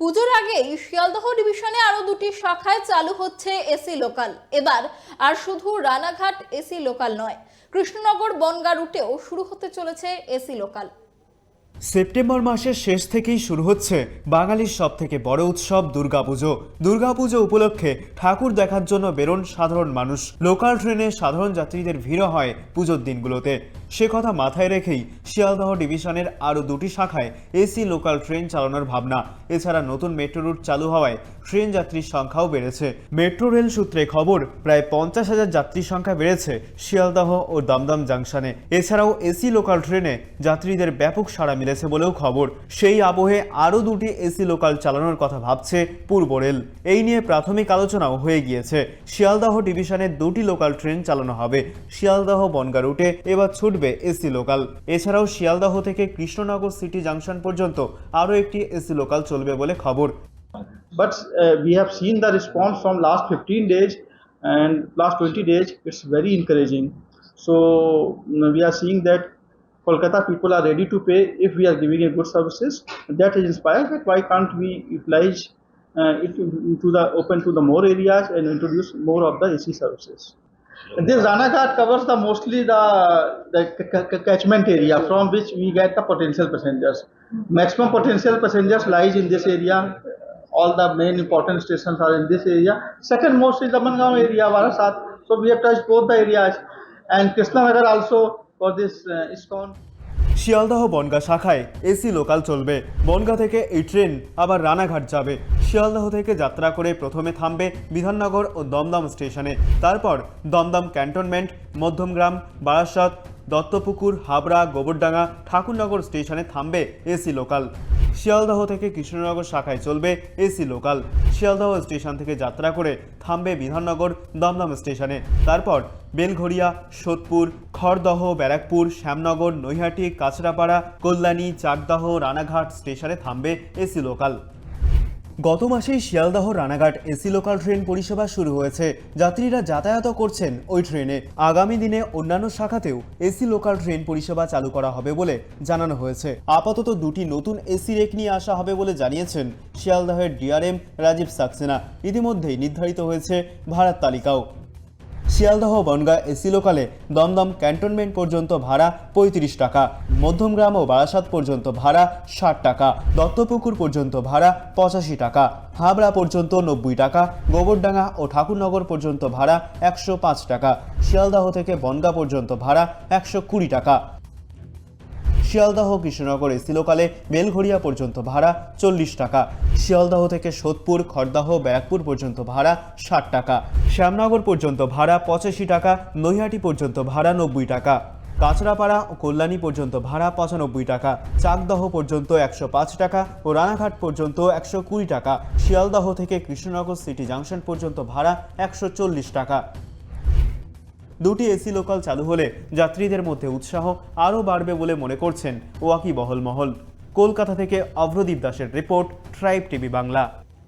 পুজোর আগেই শিয়ালদহ ডিভিশনে আরও দুটি শাখায় চালু হচ্ছে এসি লোকাল। এবার আর শুধু রানাঘাট এসি লোকাল নয়, কৃষ্ণনগর বনগা রুটেও শুরু হতে চলেছে এসি লোকাল। সেপ্টেম্বর মাসের শেষ থেকেই শুরু হচ্ছে বাঙালির সব থেকে বড় উৎসব দুর্গাপুজো। দুর্গাপুজো উপলক্ষে ঠাকুর দেখার জন্য বেরোন সাধারণ মানুষ। লোকাল ট্রেনে সাধারণ যাত্রীদের ভিড় হয় পুজোর দিনগুলোতে। সে কথা মাথায় রেখেই শিয়ালদহ ডিভিশনের আরও দুটি শাখায় এসি লোকাল ট্রেন চালানোর ভাবনা। এছাড়া নতুন মেট্রো রুট চালু হওয়ায় ট্রেন যাত্রীর সংখ্যাও বেড়েছে। মেট্রো রেল সূত্রে খবর, প্রায় পঞ্চাশ হাজার যাত্রীর সংখ্যা বেড়েছে শিয়ালদহ ও দমদম জাংশনে এছাড়াও এসি লোকাল ট্রেনে যাত্রীদের ব্যাপক সাড়া মিলেছে বলেও খবর। সেই আবহে আরও দুটি এসি লোকাল চালানোর কথা ভাবছে পূর্ব রেল এই নিয়ে প্রাথমিক আলোচনাও হয়ে গিয়েছে। শিয়ালদহ ডিভিশনের দুটি লোকাল ট্রেন চালানো হবে। শিয়ালদহ বনগা রুটে এবার ছুটবে এসি লোকাল এছাড়াও শিয়ালদহ থেকে কৃষ্ণনগর সিটি জাংশন পর্যন্ত আরও একটি এসি লোকাল চলবে বলে খবর but uh, we have seen the response from last 15 days and last 20 days it's very encouraging so mm, we are seeing that kolkata people are ready to pay if we are giving a good services that is inspired that why can't we utilize uh, it to the open to the more areas and introduce more of the ac services this Ranaghat covers the mostly the, the c- c- catchment area from which we get the potential passengers. Maximum potential passengers lies in this area. All the main important stations are in this area. Second most is the Mangaon area, Varasat. So we have touched both the areas. And Krishnanagar also for this uh, ISKCON. Sealdah Bongaon শাখায় AC local চলবে বনগা থেকে এই train আবার রানাঘাট যাবে শিয়ালদহ থেকে যাত্রা করে প্রথমে থামবে বিধাননগর ও দমদম স্টেশনে। তারপর দমদম ক্যান্টনমেন্ট, মধ্যমগ্রাম, বারাসাত, দত্তপুকুর, হাবড়া, গোবরডাঙ্গা, ঠাকুরনগর স্টেশনে থামবে এসি লোকাল। শিয়ালদহ থেকে কৃষ্ণনগর শাখায় চলবে এসি লোকাল। শিয়ালদহ স্টেশন থেকে যাত্রা করে থামবে বিধাননগর, দমদম স্টেশনে। তারপর বেলঘড়িয়া, সোদপুর, খড়দহ, ব্যারাকপুর, শ্যামনগর, নৈহাটি কাছড়াপাড়া কল্যাণী, চাকদহ, রানাঘাট স্টেশনে থামবে এসি লোকাল। গত মাসেই Sealdah Ranaghat AC local train পরিষেবা শুরু হয়েছে। যাত্রীরা যাতায়াত করছেন ওই ট্রেনে। আগামী দিনে অন্যান্য শাখাতেও এসি লোকাল ট্রেন পরিষেবা চালু করা হবে বলে জানানো হয়েছে। আপাতত দুটি নতুন এসি রেক নিয়ে আসা হবে বলে জানিয়েছেন শিয়ালদাহের ডিআরএম রাজীব সাক্সেনা। ইতিমধ্যেই নির্ধারিত হয়েছে ভাড়ার তালিকাও। শিয়ালদহ, বনগাঁ, এসি লোকালে দমদম ক্যান্টনমেন্ট পর্যন্ত ভাড়া পঁয়ত্রিশ টাকা। মধ্যমগ্রাম ও বারাসাত পর্যন্ত ভাড়া ষাট টাকা। দত্তপুকুর পর্যন্ত ভাড়া পঁচাশি টাকা। হাবড়া পর্যন্ত নব্বই টাকা। গোবরডাঙ্গা ও ঠাকুরনগর পর্যন্ত ভাড়া একশো পাঁচ টাকা। শিয়ালদাহ থেকে বনগা পর্যন্ত ভাড়া একশো কুড়ি টাকা। শিয়ালদহ, কৃষ্ণনগর এসি লোকালে বেলঘড়িয়া পর্যন্ত ভাড়া চল্লিশ টাকা। শিয়ালদাহ থেকে সোদপুর, খড়দাহ, ব্যারাকপুর পর্যন্ত ভাড়া ষাট টাকা। শ্যামনগর পর্যন্ত ভাড়া পঁচাশি টাকা, নৈহাটি পর্যন্ত ভাড়া নব্বই টাকা। কাঁচরাপাড়া ও কল্যাণী পর্যন্ত ভাড়া পঁচানব্বই টাকা। চাকদহ পর্যন্ত একশো পাঁচ টাকা ও রানাঘাট পর্যন্ত একশো কুড়ি টাকা। শিয়ালদহ থেকে কৃষ্ণনগর সিটি জাংশন পর্যন্ত ভাড়া একশো চল্লিশ টাকা। দুটি এসি লোকাল চালু হলে যাত্রীদের মধ্যে উৎসাহ আরও বাড়বে বলে মনে করছেন ওয়াকিবহল মহল কলকাতা থেকে অভ্রদীপ দাসের রিপোর্ট ট্রাইব টিভি বাংলা।